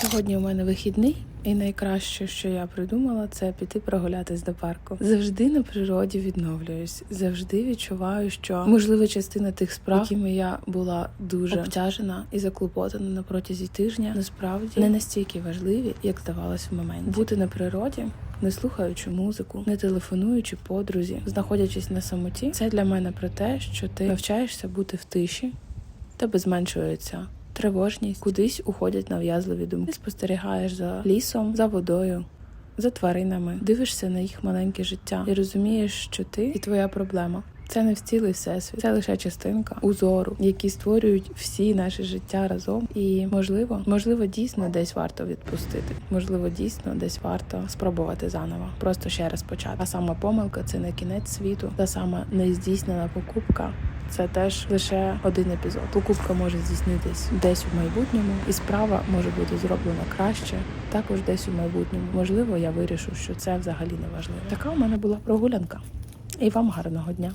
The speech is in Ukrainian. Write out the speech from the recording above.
Сьогодні у мене вихідний, і найкраще, що я придумала, це піти прогулятись до парку. Завжди на природі відновлююсь, завжди відчуваю, що можливо частина тих справ, якими я була дуже обтяжена і заклопотана на протязі тижня, насправді не настільки важливі, як здавалось в моменті. Бути на природі. Не слухаючи музику, не телефонуючи подрузі, знаходячись на самоті, це для мене про те, що ти навчаєшся бути в тиші, тебе зменшується тривожність, кудись уходять нав'язливі думки. Ти спостерігаєш за лісом, за водою. За тваринами дивишся на їх маленьке життя і розумієш, що ти і твоя проблема це не в цілий всесвіт, це лише частинка узору, які створюють всі наше життя разом. І можливо, можливо, дійсно десь варто відпустити. Можливо, дійсно десь варто спробувати заново, просто ще раз почати. А сама помилка це не кінець світу, та сама нездійснена покупка. Це теж лише один епізод. Покупка може здійснитись десь у майбутньому, і справа може бути зроблена краще, також десь у майбутньому. Можливо, я вирішу, що це взагалі не важливо. Така у мене була прогулянка. І вам гарного дня.